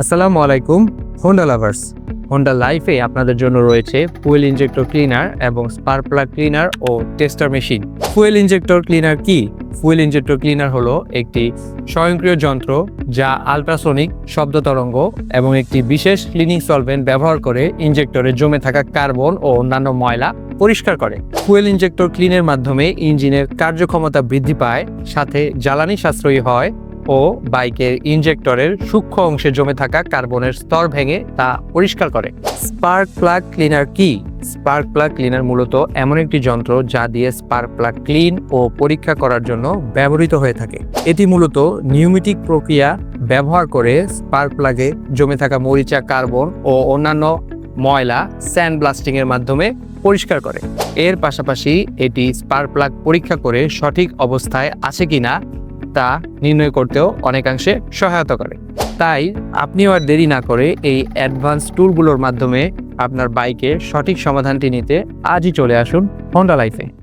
আসসালামু আলাইকুম Honda lovers Honda লাইফে আপনাদের জন্য রয়েছে ফুয়েল ইনজেক্টর ক্লিনার এবং স্পার্ক প্লাগ ক্লিনার ও tester machine fuel injector cleaner কি? ফুয়েল ইনজেক্টর ক্লিনার হলো একটি স্বয়ংক্রিয় যন্ত্র যা আলট্রাসোনিক শব্দ তরঙ্গ এবং একটি বিশেষ ক্লিনিং সলভেন্ট ব্যবহার করে ইনজেক্টরে জমে থাকা কার্বন ও অন্যান্য ময়লা পরিষ্কার করে। ফুয়েল ইনজেক্টর ক্লিনের মাধ্যমে ইঞ্জিনের কার্যক্ষমতা বৃদ্ধি পায়, সাথে জ্বালানি সাশ্রয়ী হয় ও বাইকের ইনজেক্টরের সূক্ষ্ম অংশে জমে থাকা কার্বনের স্তর ভেঙে তা পরিষ্কার করে। স্পার্ক প্লাগ ক্লিনার কি? স্পার্ক প্লাগ ক্লিনার মূলত এমন একটি যন্ত্র যা দিয়ে স্পার্ক প্লাগ ক্লিন ও পরীক্ষা করার জন্য ব্যবহৃত হয়ে থাকে। এটি মূলত নিউমেটিক প্রক্রিয়া ব্যবহার করে স্পার্ক প্লাগে জমে থাকা মরিচা, কার্বন ও অন্যান্য ময়লা স্যান্ড ব্লাস্টিং এর মাধ্যমে পরিষ্কার করে। এর পাশাপাশি এটি স্পার্ক প্লাগ পরীক্ষা করে সঠিক অবস্থায় আছে কিনা তা নির্ণয় করতেও অনেকাংশে সহায়তা করে। তাই আপনিও আর দেরি না করে এই অ্যাডভান্স টুলগুলোর মাধ্যমে আপনার বাইকের সঠিক সমাধানটি নিতে আজই চলে আসুন হন্ডা লাইফে